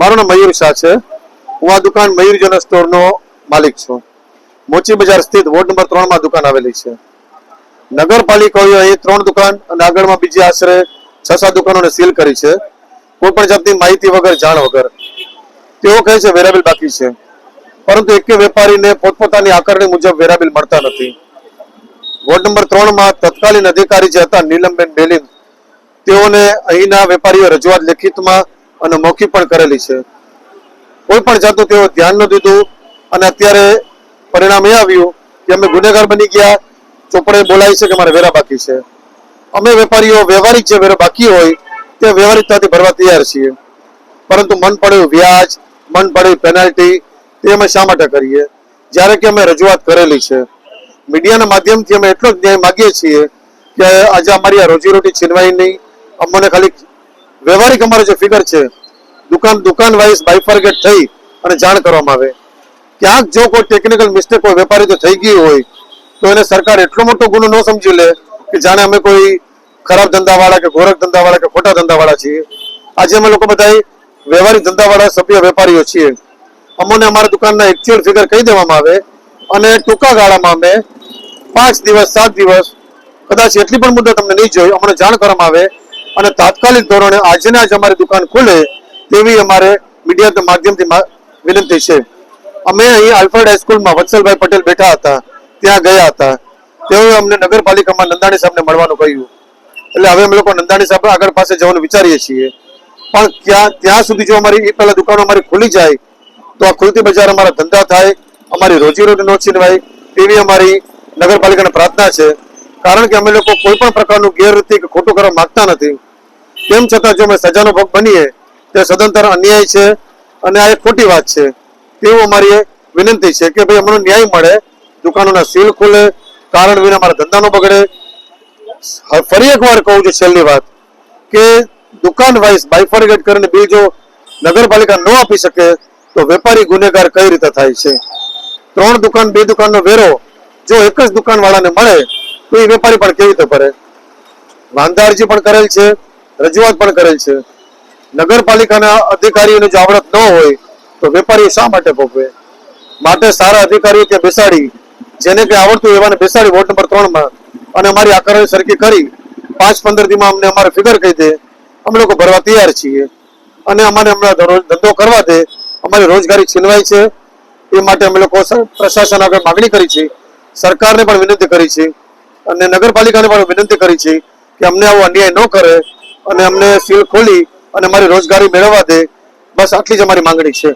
મારું નામ મયુર શાહ છે. હું આ દુકાન મયુર જનરલ સ્ટોરનો માલિક છું. મોચી બજાર સ્થિત વોર્ડ નંબર ત્રણમાં દુકાન આવેલી છે. નગરપાલિકાએ અહીં ત્રણ દુકાન અને આગળમાં બીજી આશરે છ સાત દુકાનોને સીલ કરી છે. કોઈ પણ જાતની માહિતી વગર, જાણ વગર. તેઓ કહે છે વેરાબિલ બાકી છે. પરંતુ એક વેપારીને પોતપોતાની આકારણી મુજબ વેરાબિલ મળતા નથી. વોર્ડ નંબર ત્રણમાં તત્કાલીન અધિકારી જે હતા, નીલમબેન બેલીન તેઓને અહીંના વેપારીઓ રજૂઆત લેખિતમાં અને મોખી પણ કરેલી છે. કોઈ પણ જાતનું તેઓ ધ્યાન ન દીધું અને અત્યારે પરિણામ એ આવ્યું કે અમે ગુનેગાર બની ગયા. ચોપડે બોલાય છે કે મારે વેરા બાકી છે. અમે વેપારીઓ, વ્યવહારિક જે વેરો બાકી હોય, તે વ્યવહારિકતાથી ભરવા તૈયાર છીએ. પરંતુ મન પડ્યું વ્યાજ, મન પડ્યું પેનલ્ટી તે અમે શા માટે કરીએ? જ્યારે કે અમે રજૂઆત કરેલી છે. મીડિયાના માધ્યમથી અમે એટલો જ ન્યાય માગીએ છીએ કે આજે અમારી આ રોજીરોટી છીનવાય નહીં. અમને ખાલી વ્યવહારિક અમારો જે ફિગર છે, દુકાન દુકાન વાઇઝ બાયફર્ગેટ થઈ અને જાણ કરવામાં આવે. ક્યાંક જો કોઈ ટેકનિકલ મિસ્ટેક હોય વેપારી તો થઈ ગઈ હોય, તો એને સરકાર એટલો મોટો ગુનો ન સમજી લે કે જાણે અમે કોઈ ખરાબ ધંધાવાળા કે ગોરખ ધંધાવાળા કે ખોટા ધંધાવાળા છીએ. આજે અમે લોકો બધા વ્યવહારિક ધંધાવાળા સભ્ય વેપારીઓ છીએ. અમને અમારા દુકાનના એકચ્યુઅલ ફિગર કહી દેવામાં આવે અને ટૂંકા ગાળામાં અમે પાંચ દિવસ, સાત દિવસ, કદાચ એટલી પણ મુદત અમને નહીં જોઈ, અમને જાણ કરવામાં આવે અને તાત્કાલિક ધોરણે આજે આજે અમારી દુકાન ખુલે તેવી અમારે મીડિયા માધ્યમથી વિનંતી છે. અમે અહીં આલ્ફર્ડ હાઈસ્કૂલમાં વત્સલભાઈ પટેલ બેઠા હતા, ત્યાં ગયા હતા. તેઓએ અમને નગરપાલિકામાં નંદાણી સાહેબને મળવાનું કહ્યું. એટલે હવે અમે લોકો નંદાણી સાહેબ આગળ પાસે જવાનું વિચારીએ છીએ. પણ ત્યાં ત્યાં સુધી જો અમારી એ પહેલાં દુકાનો અમારી ખુલી જાય, તો આ ખુલતી બજાર અમારા ધંધા થાય, અમારી રોજીરોટી નો છીનવાય તેવી અમારી નગરપાલિકાને પ્રાર્થના છે. કારણ કે અમે લોકો કોઈ પણ પ્રકારનું ગેરરીતિ કે ખોટું કરવા માંગતા નથી. તેમ છતાં જો અમે સજાનો ભોગ બનીએ, તે સદંતર અન્યાય છે અને આ એક ખોટી વાત છે. તેવું અમારી વિનંતી છે કે ભાઈ અમને ન્યાય મળે, દુકાનોના સીલ ખુલે, કારણ વિના મારા ધંધાનો બગડે. ફરી એક વાર કહું છું છેલ્લી વાત કે દુકાન વાઇઝ બાયફર્ગેટ કરીને બિલ જો નગરપાલિકા ન આપી શકે, તો વેપારી ગુનેગાર કઈ રીતે થાય છે? ત્રણ દુકાન, બે દુકાનનો વેરો જો એક જ દુકાનવાળાને મળે, તો એ વેપારી પણ કેવી રીતે ભરે? વાંધા પણ કરેલ છે. રજૂઆત પણ કરેલ છે. નગરપાલિકાના અધિકારીઓને જો આવડત ન હોય, તો વેપારીઓ શા માટે ભોગવે? માટે સારા અધિકારીઓ ત્યાં બેસાડી? જેને કંઈ આવડતું એવાને બેસાડી વોર્ડ નંબર ત્રણમાં. અને અમારી આકારણી સરખી કરી. પાંચ પંદર દીમાં અમને અમારે ફિગર કહી દે. અમે લોકો ભરવા તૈયાર છીએ. અને અમારે હમણાં ધંધો કરવા દે. અમારી રોજગારી છીનવાય છે. એ માટે અમે લોકો પ્રશાસન આગળ માગણી કરી છે. સરકારને પણ વિનંતી કરી છે. અને નગરપાલિકાને પણ વિનંતી કરી છે કે અમને આવો અન્યાય ન કરે. અને અમને સીલ ખોલી અને અમારી રોજગારી મેળવવા દે. બસ આટલી જ અમારી માંગણી છે.